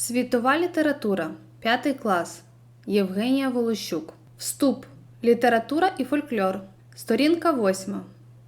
Світова література. П'ятий клас. Євгенія Волощук. Вступ. Література і фольклор. Сторінка 8.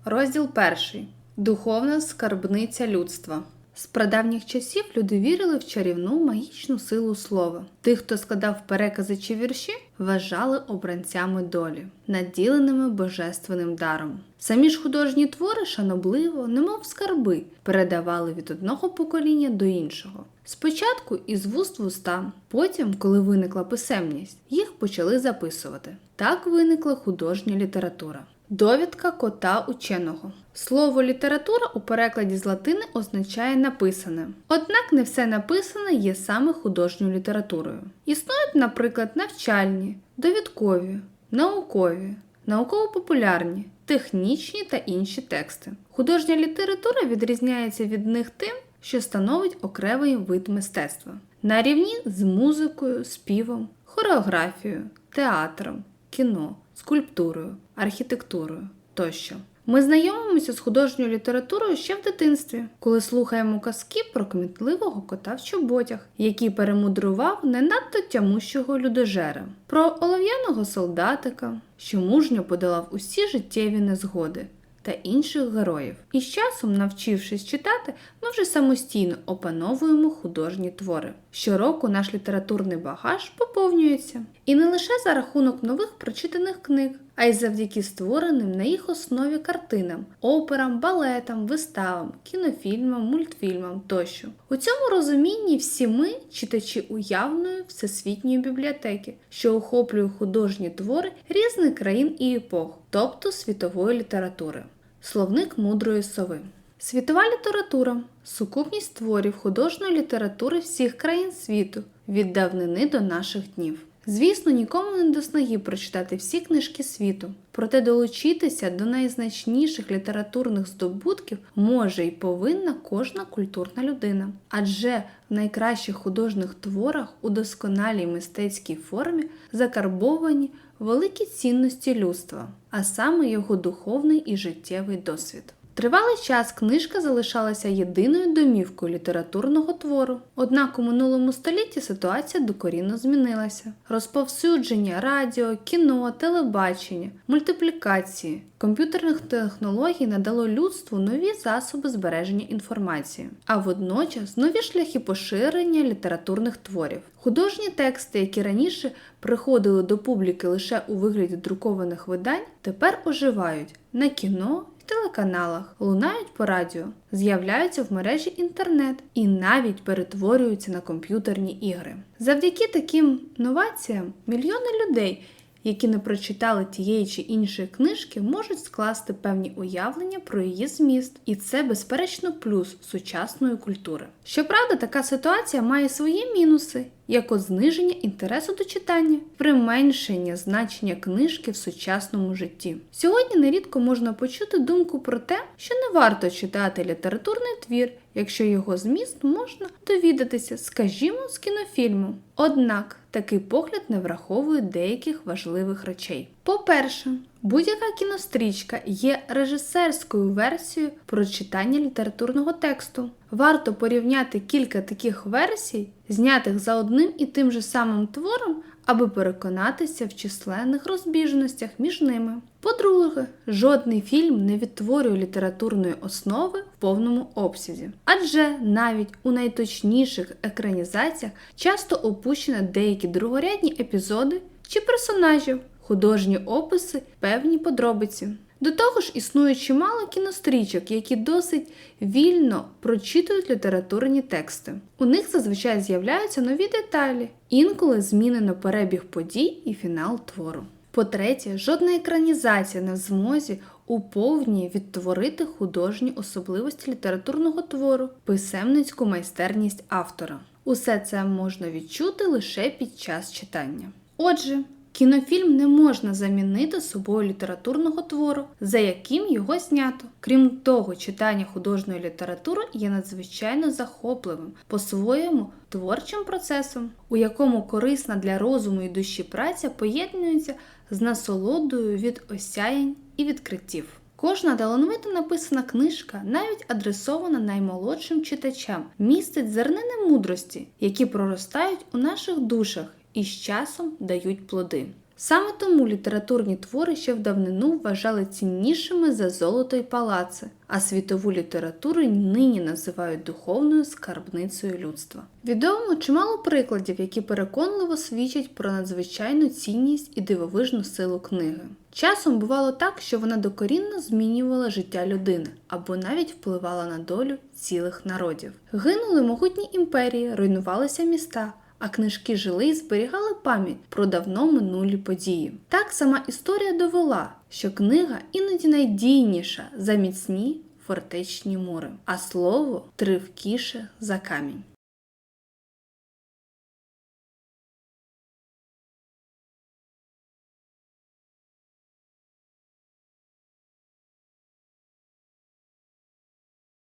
Розділ 1. Духовна скарбниця людства. З прадавніх часів люди вірили в чарівну магічну силу слова. Тих, хто складав перекази чи вірші, вважали обранцями долі, наділеними божественним даром. Самі ж художні твори шанобливо, немов скарби, передавали від одного покоління до іншого. Спочатку із вуст в уста, потім, коли виникла писемність, їх почали записувати. Так виникла художня література. Довідка кота ученого. Слово література у перекладі з латини означає написане. Однак не все написане є саме художньою літературою. Існують, наприклад, навчальні, довідкові, наукові, науково-популярні, технічні та інші тексти. Художня література відрізняється від них тим, що становить окремий вид мистецтва на рівні з музикою, співом, хореографією, театром, кіно, скульптурою, архітектурою тощо. Ми знайомимося з художньою літературою ще в дитинстві, коли слухаємо казки про кмітливого кота в чоботях, який перемудрував не надто тямущого людожера, про олов'яного солдатика, що мужньо подолав усі життєві незгоди. Та інших героїв. І з часом, навчившись читати, ми вже самостійно опановуємо художні твори. Щороку наш літературний багаж поповнюється. І не лише за рахунок нових прочитаних книг, а й завдяки створеним на їх основі картинам, операм, балетам, виставам, кінофільмам, мультфільмам тощо. У цьому розумінні всі ми читачі уявної всесвітньої бібліотеки, що охоплює художні твори різних країн і епох, тобто світової літератури. Словник мудрої сови. Світова література сукупність творів художньої літератури всіх країн світу від давнини до наших днів. Звісно, нікому не до снаги прочитати всі книжки світу, проте долучитися до найзначніших літературних здобутків може і повинна кожна культурна людина. Адже в найкращих художніх творах у досконалій мистецькій формі закарбовані великі цінності людства, а саме його духовний і життєвий досвід. Тривалий час книжка залишалася єдиною домівкою літературного твору. Однак у минулому столітті ситуація докорінно змінилася. Розповсюдження радіо, кіно, телебачення, мультиплікації, комп'ютерних технологій надало людству нові засоби збереження інформації, а водночас нові шляхи поширення літературних творів. Художні тексти, які раніше приходили до публіки лише у вигляді друкованих видань, тепер оживають на кіно телеканалах, лунають по радіо, з'являються в мережі інтернет і навіть перетворюються на комп'ютерні ігри. Завдяки таким новаціям мільйони людей, які не прочитали тієї чи іншої книжки, можуть скласти певні уявлення про її зміст, і це, безперечно, плюс сучасної культури. Щоправда, така ситуація має свої мінуси, як от зниження інтересу до читання, применшення значення книжки в сучасному житті. Сьогодні нерідко можна почути думку про те, що не варто читати літературний твір, якщо його зміст можна довідатися, скажімо, з кінофільму. Однак такий погляд не враховує деяких важливих речей. По-перше, будь-яка кінострічка є режисерською версією прочитання літературного тексту. Варто порівняти кілька таких версій, знятих за одним і тим же самим твором, аби переконатися в численних розбіжностях між ними. По-друге, жодний фільм не відтворює літературної основи повному обсязі, адже навіть у найточніших екранізаціях часто опущено деякі другорядні епізоди чи персонажів, художні описи, певні подробиці. До того ж, існує чимало кінострічок, які досить вільно прочитують літературні тексти. У них зазвичай з'являються нові деталі, інколи змінено перебіг подій і фінал твору. По-третє, жодна екранізація не в змозі у повній відтворити художні особливості літературного твору, писемницьку майстерність автора. Усе це можна відчути лише під час читання. Отже, Кінофільм не можна замінити собою літературного твору, за яким його знято. Крім того, читання художньої літератури є надзвичайно захопливим, по-своєму творчим процесом, у якому корисна для розуму і душі праця поєднується з насолодою від осяянь і відкриттів. Кожна талановито написана книжка, навіть адресована наймолодшим читачам, містить зернини мудрості, які проростають у наших душах і з часом дають плоди. Саме тому літературні твори ще в давнину вважали ціннішими за золото й палаци, а світову літературу нині називають духовною скарбницею людства. Відомо чимало прикладів, які переконливо свідчать про надзвичайну цінність і дивовижну силу книги. Часом бувало так, що вона докорінно змінювала життя людини або навіть впливала на долю цілих народів. Гинули могутні імперії, руйнувалися міста. А книжки жили і зберігали пам'ять про давно минулі події. Так сама історія довела, що книга іноді найдійніша за міцні фортечні мури, а слово тривкіше за камінь.